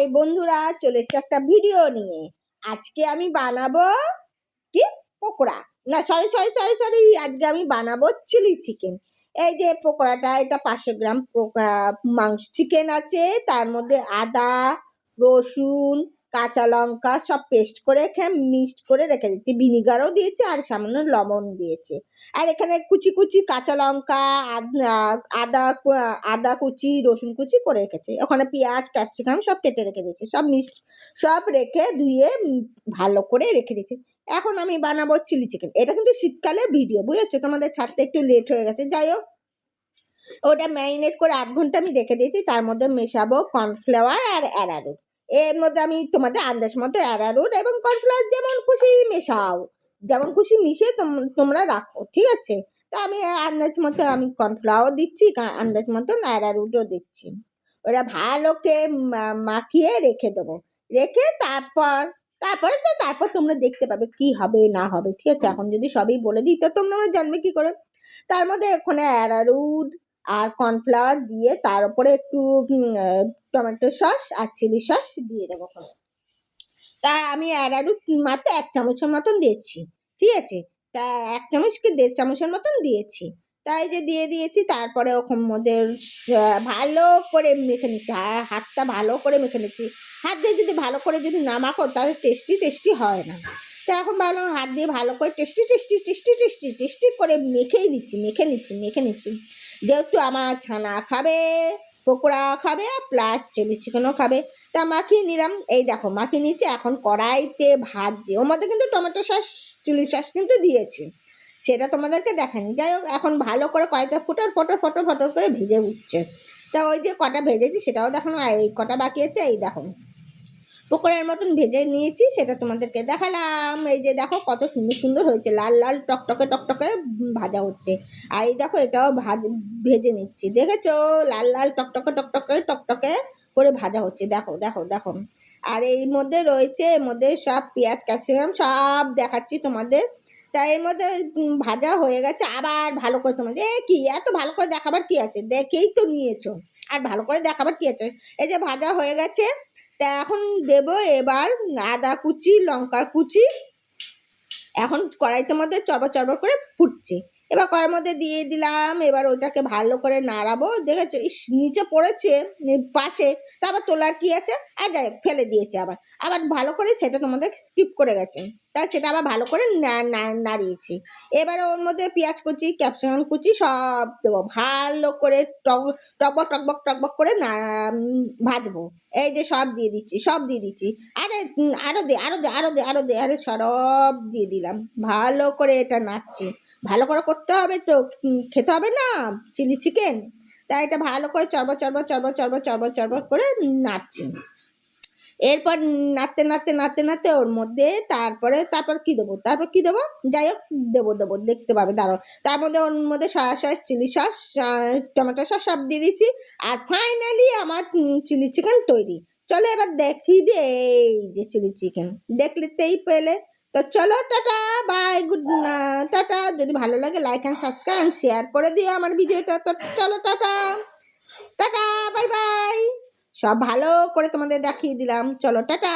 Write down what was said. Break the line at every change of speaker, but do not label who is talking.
High বন্ধুরা চলে এসেছি একটা ভিডিও নিয়ে। আজকে আমি বানাবো কি? পকোড়া। না সরি সরি সরি সরি আজকে আমি বানাবো চিলি চিকেন এই যে পকোড়াটা, এটা পাঁচশো গ্রাম মাংস চিকেন আছে, তার মধ্যে আদা, রসুন কাঁচা লঙ্কা সব পেস্ট করে এখানে মিক্সড করে রেখে দিচ্ছি। ভিনিগারও দিয়েছি আর সামান্য লবণ দিয়েছে। আর এখানে কুচি কুচি কাঁচা লঙ্কা, আদ- আদা আদা কুচি, রসুন কুচি করে রেখেছে। ওখানে পেঁয়াজ ক্যাপসিকাম সব কেটে রেখে দিয়েছে। সব মিক্স সব রেখে ধুয়ে ভালো করে রেখে দিয়েছি। এখন আমি বানাবো চিলি চিকেন এটা কিন্তু শীতকালের ভিডিও বুঝেছ? তোমাদের ছাড়তে একটু লেট হয়ে গেছে। যাই হোক, ওটা ম্যারিনেট করে আধ ঘণ্টা আমি রেখে দিয়েছি। তার মধ্যে মেশাবো কর্নফ্লাওয়ার আর অ্যারারুট এর মধ্যে আমি তোমাদের আন্দাজ মতো অ্যারারুট এবং কর্নফ্লাওয়ার যেমন খুশি মেশাও, যেমন খুশি মিশিয়ে তোম- তোমরা রাখো, ঠিক আছে? তো আমি আন্দাজ মতো আমি কর্নফ্লাওয়ার দিচ্ছি আন্দাজ মতো অ্যারারুটও দিচ্ছি। ওরা ভালোকে মাখিয়ে রেখে দেবো। রেখে তারপর, তারপরে তো তারপর তোমরা দেখতে পাবে কি হবে, না হবে, ঠিক আছে? এখন যদি সবই বলে দিই, তো তোমরা জানবে কি করে? তার মধ্যে ওখানে অ্যারারুট আর কর্নফ্লাওয়ার দিয়ে তার উপরে একটু টমেটো সস আর চিলি সস দিয়ে দেবো তা আমি অ্যারারুট মাত্র এক চামচের মতন দিয়েছি, ঠিক আছে? তা এক চামচ কি দেড় চামচের মতন দিয়েছি। তাই যে দিয়ে দিয়েছি, তারপরে ওখান মধ্যে ভালো করে মেখে নিচ্ছি হাতটা ভালো করে মেখে নিচ্ছি। হাত দিয়ে যদি ভালো করে যদি না মাখো তাহলে টেস্টি টেস্টি হয় না। তো এখন ভাবলাম হাত দিয়ে ভালো করে tasty tasty tasty tasty tasty করে মেখেই নিচ্ছি, মেখে নিচ্ছি মেখে নিচ্ছি। যেহেতু আমার ছানা খাবে, পকোড়া খাবে প্লাস চিলি চিকেনও খাবে। তা মাখিয়ে নিলাম। এই দেখো, মাখিয়ে নিচ্ছে এখন কড়াইতে ভাজছে। ওর মধ্যে কিন্তু টমেটো সস চিলি সস কিন্তু দিয়েছি। সেটা তোমাদেরকে দেখানি যাই হোক, এখন ভালো করে কড়াইতে ফুটর, ফটর ফটর ফটর করে ভেজে উঠছে। তা ওই যে কটা ভেজেছি সেটাও দেখানো। আর এই কটা বাকি আছে, এই দেখো। পকোড়ার মতন ভেজে নিয়েছি, সেটা তোমাদেরকে দেখালাম। এই যে দেখো কত সুন্দর সুন্দর হয়েছে, লাল লাল টকটকে টকটকে ভাজা হচ্ছে। আর এই দেখো এটাও ভাজ, ভেজে নিচ্ছি। দেখেছ? লাল লাল টকটকে টকটকে টকটকে করে ভাজা হচ্ছে। দেখো দেখো দেখো। আর এর মধ্যে রয়েছে, এর মধ্যে সব পেঁয়াজ ক্যাপসিকাম সব দেখাচ্ছি তোমাদের। তাই এর মধ্যে ভাজা হয়ে গেছে। আবার ভালো করে তোমাদের, এ কি? এত ভালো করে দেখাবার কি আছে? দেখেই তো নিয়েছো। আর ভালো করে দেখাবার কি আছে? এই যে ভাজা হয়ে গেছে। তা এখন দেব এবার আদা কুচি লঙ্কা কুচি। এখন কড়াইতে মধ্যে চড়বড় চড়বড় করে ফুটছে। এবার কয়ের মধ্যে দিয়ে দিলাম এবার ওইটাকে ভালো করে নাড়াবো দেখেছ? ইস নিচে পড়েছে পাশে তারপর তোলার কি আছে? আর যাই ফেলে দিয়েছে আবার। আবার ভালো করে সেটা তোমাদের স্কিপ করে গেছে। তাই সেটা আবার ভালো করে নাড়িয়েছি। এবারে ওর মধ্যে পেঁয়াজ কুচি ক্যাপসিকাম কুচি সব দেবো। ভালো করে টক টকবক টকবক টকবক করে ভাজবো। এই যে সব দিয়ে দিচ্ছি সব দিয়ে দিচ্ছি। আরে উম, আরও দে আরও দে আরও দে আরও দে আরে সব দিয়ে দিলাম। ভালো করে এটা নাড়ছি। ভালো করে করতে হবে তো খেতে হবে না? Chilli chicken? তাই এটা ভালো করে চড়বড় চড়বড় চড়বড় চড়বড় চড়বড় চড়বড় করে নাড়ছি। এরপর নাড়তে নাড়তে নাড়তে নাড়তে ওর মধ্যে তারপরে, তারপর কি দেবো? তারপর কি দেবো? যাই হোক, দেবো দেবো, দেখতে পাবে, দাঁড়াও। তার মধ্যে ওর মধ্যে soya sauce, chilli sauce tomato sauce সব দিয়ে দিচ্ছি। আর ফাইনালি আমার চিলি চিকেন তৈরি। চলো এবার দেখি দে এই যে চিলি চিকেন, দেখলিতেই পেলে। তো চলো, টাটা বাই গুড টাটা। যদি ভালো লাগে লাইক অ্যান্ড সাবস্ক্রাইব শেয়ার করে দিও আমার ভিডিওটা। তো চলো, টাটা। টাটা বাই বাই সব ভালো করে তোমাদের দেখিয়ে দিলাম। চলো, টাটা।